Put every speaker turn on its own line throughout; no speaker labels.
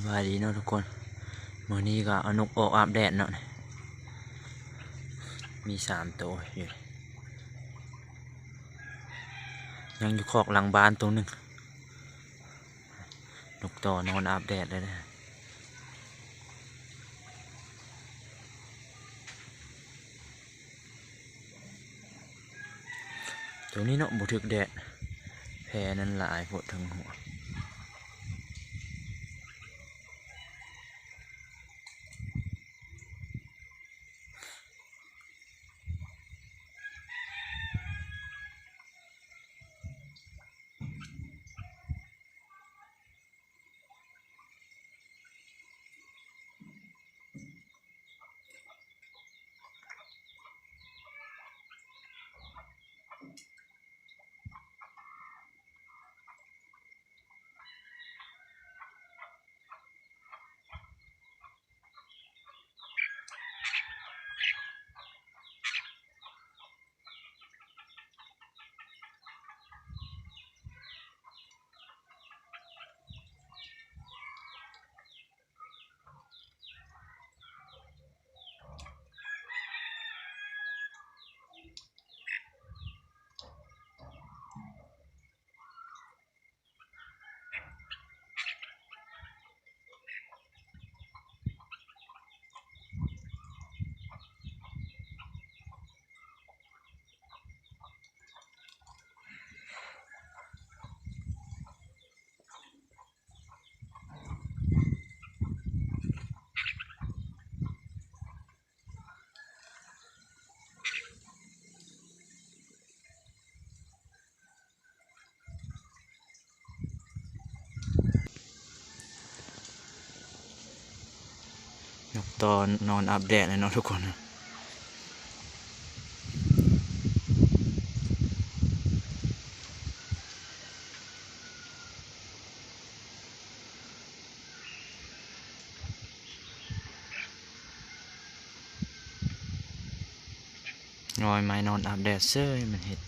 สบายดีเนาะทุกคนมื่อนี้ก็เอานกออกอาบแดดเนาะมีสามตัวอยู่ยังอยู่คอกหลังบ้านตัวหนึ่งนกต่อนอนอาบแดดเลยนะตัวนี้เนาะบุถึกแดดแพรนั้นหลายปวดทั้งหัว ตอนนอนอาบแดดเลยเนาะทุกคนนอยไม้นอนอาบแดดเซ้ยมันเห็ด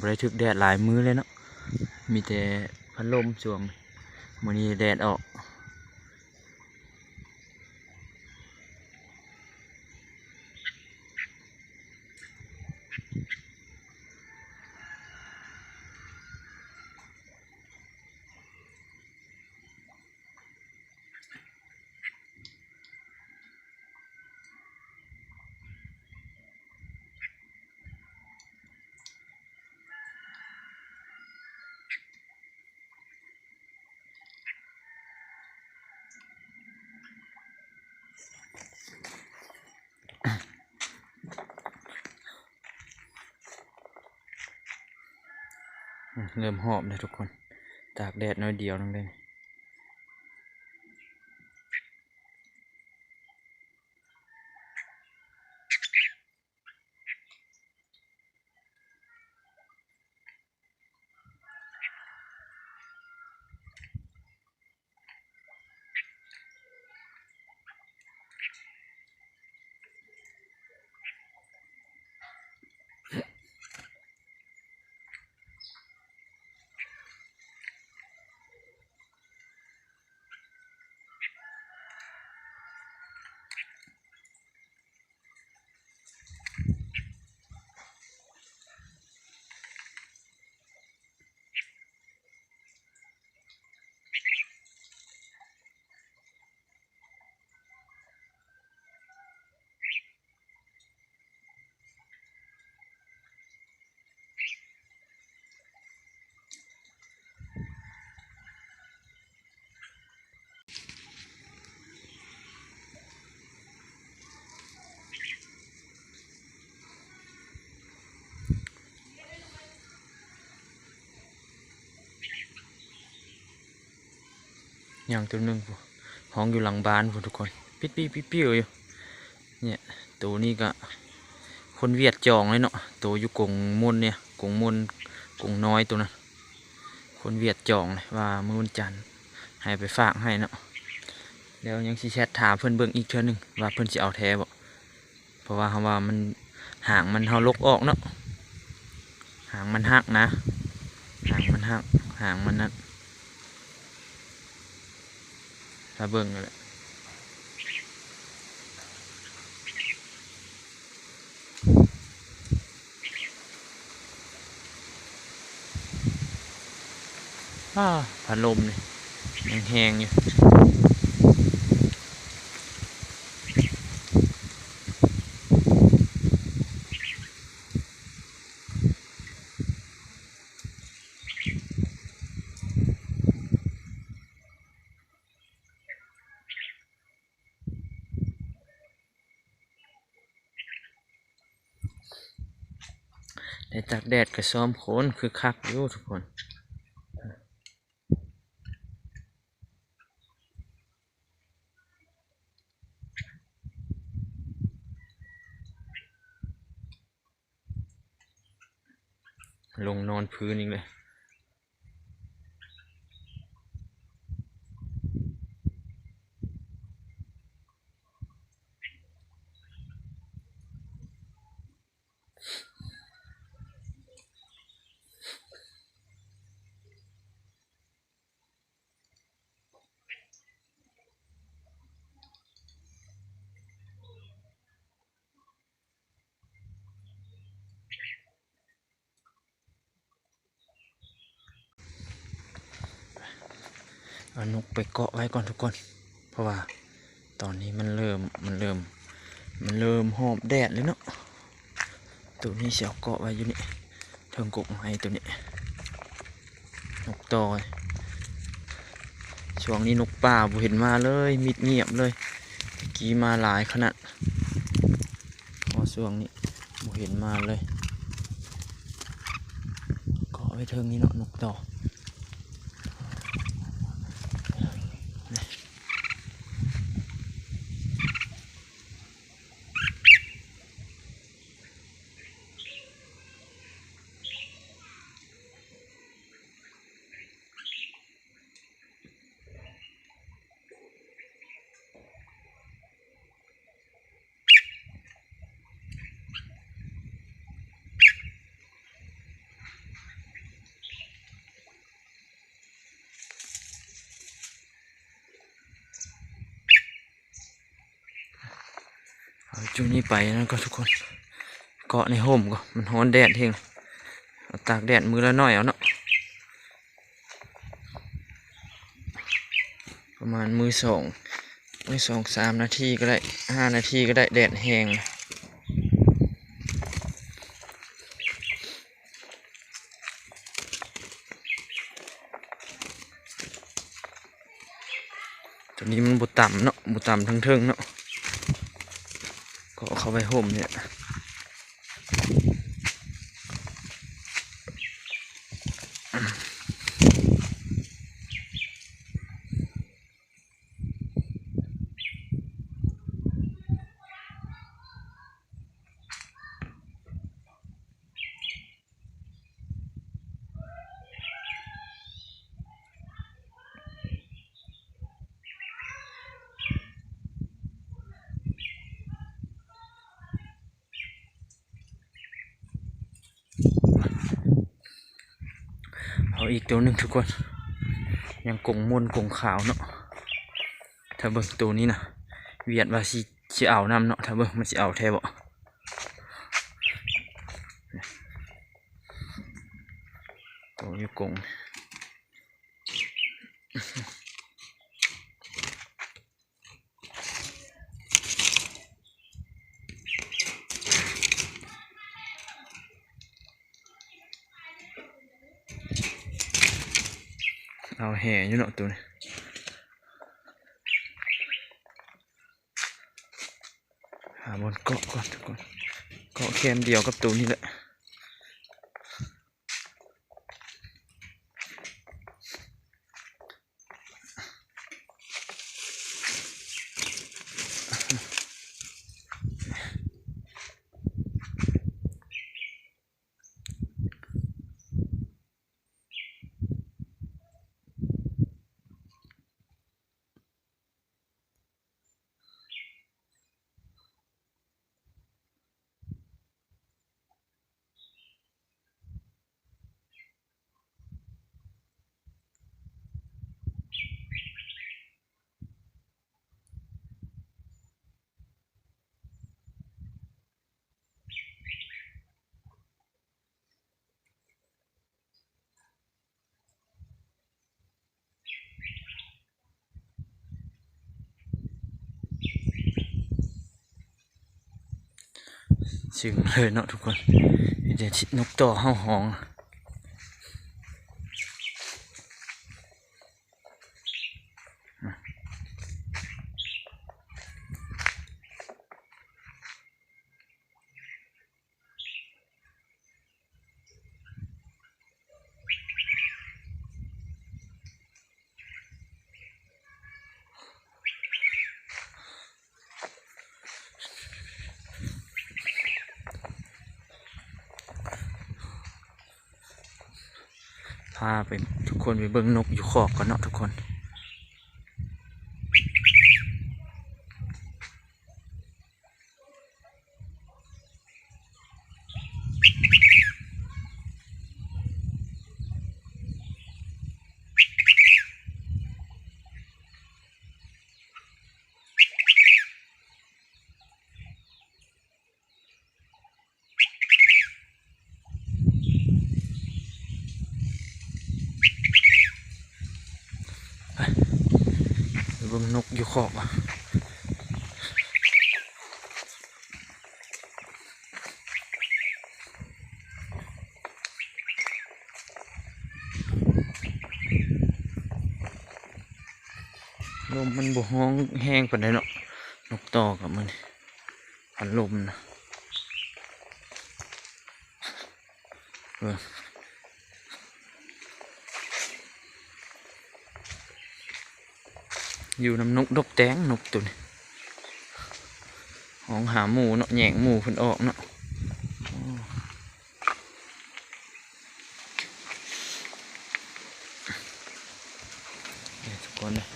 บริถึกแดดหลายมื้อเลยเนาะ มีแต่พัดลมช่วงนี้ มื่อนี้แดดออก เริ่มหอบเลยทุกคน ตากแดดน้อยเดียวนึงเลย อย่างตัวหนึ่งพู้ห้องอยู่หลังบ้านทุกคนปิดปีปิดปิ้วอยู่เนี่ยตัวนี้ก็ คนเวียดจองเลยเนาะตัวอยู่กงมนเนี่ยกงมนกงน้อยตัวนั้นคนเวียดจองเลยว่ามือวันจันทร์ให้ไปฝากให้เนาะแล้วยังสิแชทถามเพิ่อนเบิ่งอีกเทื่อหนึงว่าเพิ่อนสิเอาแท้บ่เพราะว่าเขาว่ามันหางมันเฮาลกออกเนาะหางมันหักนะ หางมันหักหางมันนั้น ถ้าเบิ่งนั่นแหละอ้าพัดลมนี่ยังแหงอยู่ ได้จากแดดกับซ้อมโขนคือคักอยู่ทุกคนลงนอนพื้นอีกเลย เอานกไปเกาะไว้ก่อนทุกคน เพราะว่าตอนนี้มันเริ่มมันเริ่ม มันเริ่มหอบแดดเลยเนาะตัวนี้เสียวเกาะไว้อยู่นี่เทิงกกไม้ตัวนี้นกตอยช่วงนี้นกป่าบ่เห็นมาเลยมิดเงียบเลยเมื่อกี้มาหลายขนาดพอช่วงนี้บ่เห็นมาเลยเกาะไว้เทิงนี้เนาะนกตอเจุดนี้ไปนะก็ทุกคน เกาะในห่มก็มันร้อนแดดเองเอาตากแดดมือละหน่อยเอาเนาะประมาณมือสองมือสองสามนาทีก็ได้ห้านาทีก็ได้แดดแห้งตัวนี้มันบุต่ำเนาะบุต่ำทั้งเทิงเนาะ เขาไปห่มเนี่ย เอาอีกตัวหนึ่งทุกคน ยังกงมนกงขาวเนาะถ้าเบิ่งตัวนี้นะเวียดว่าสิสิเอานำเนาะถ้าเบิ่งมันสิเอาแท้บ่ตัวนี้กง แห่อยู่เนาะตัวนี้หาบนเกาะก่อนทุกคนเกาะแคมเดียวกับตัวนี้แหละ ซึ่งเลยเนาะทุกคนเดี๋ยวนกต่อห้าห้อง พาไปทุกคนไปเบิ้งนกอยู่ขอกกันเนาะทุกคน เบิ่งนกอยู่ขอกอะลมมันบ่ห้องแห้งปานใดเนาะนกต่อกับมันพันลมนะเออ อยู่น้ำนกดกแตงนกตัวนี้ของหาหมูเนาะแหย่งหมูเพิ่นออกเนาะเนี่ยทุกคนเลย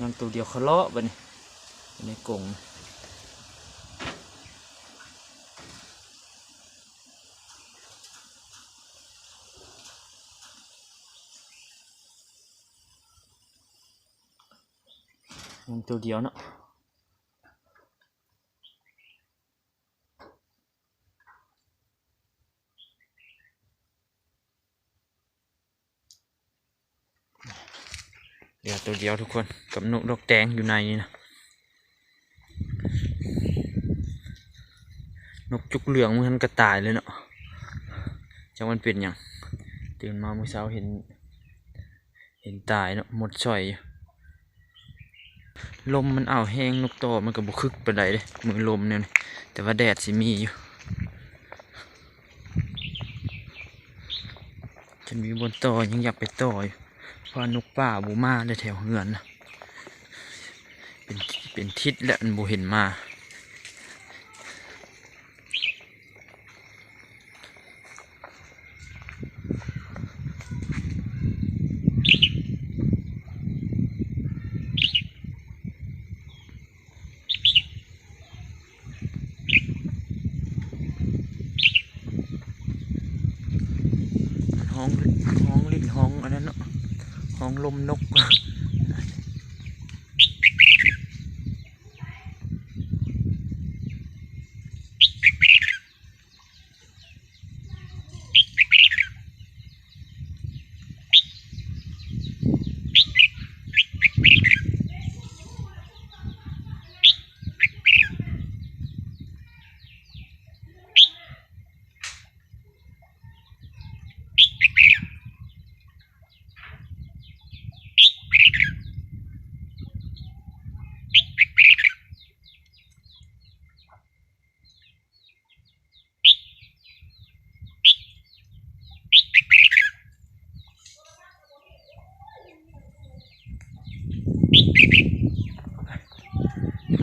ยังตัวเดียวเขาเลาะไปนี่ในกรง ยังตัวเดียวเนาะเดี๋ยวตัวเดียวทุกคนกับนกดอกแดงอยู่ในนี่นะนกจุกเหลืองมันกระต่ายเลยเนาะจังมันเป็นหยังตื่นมาเมื่อเช้าเห็น เห็นตายเนาะหมดช่อยอยู่ ลมมันเอาวแห้งนกต่อมันก็บุคึกไปานใดเลยมือลมเนี่ยนะแต่ว่าแดดสิมีอยู่ฉันมีบนต่อยังอยากไปต่ออยู่เพราะนกป่าบูมาได้แถวเหือนนะเป็นเป็นทิศแล้วมันบูเห็นมาห้องห้องลิ้นห้องอันนั้นเนาะห้อง ลมนก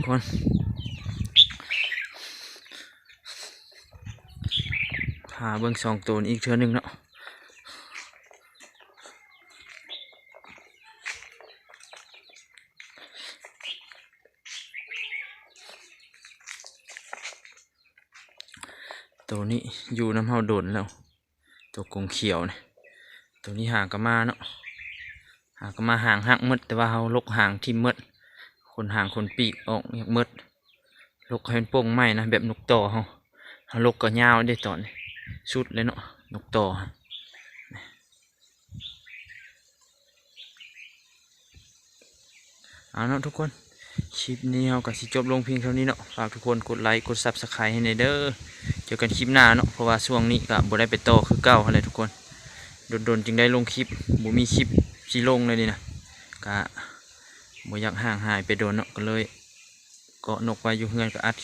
ทุกคนพาเบิ่งสองตัวอีกเทื่อหนึ่งเนาะตัวนี้อยู่น้ำเฮาโดนแล้ว ตัวกรงเขียวเนี่ยตัวนี้หางกระมาเนาะหางกระมาหางหักหมดแต่ว่าเฮาลกหางที่มด คนหางคนปีกออกอยางมืดลูกเห็นโป่งไหมนะแบบนกต่อเขาเขากก็ยาวได้ตอนชุดเลยเนาะนกต่อเอาเนาะทุกคนคลิปนี้เราก็สิจบลงเพียงเท่านี้เนาะฝากทุกคนกดไลค์กดซับสไครต์ให้ในเด้อเจอกันคลิปหน้าเนาะเพราะว่าช่วงนี้ก็บ่ได้ไปโตคือเก่าอะไรทุกคนโดนๆจึงได้ลงคลิปบ่มีคลิปที่ลงเลยนี่นะก็ บ่อยากห่างหายไปโดนเนาะก็เลยเกาะนกไว้อยู่เฮือนกับอัด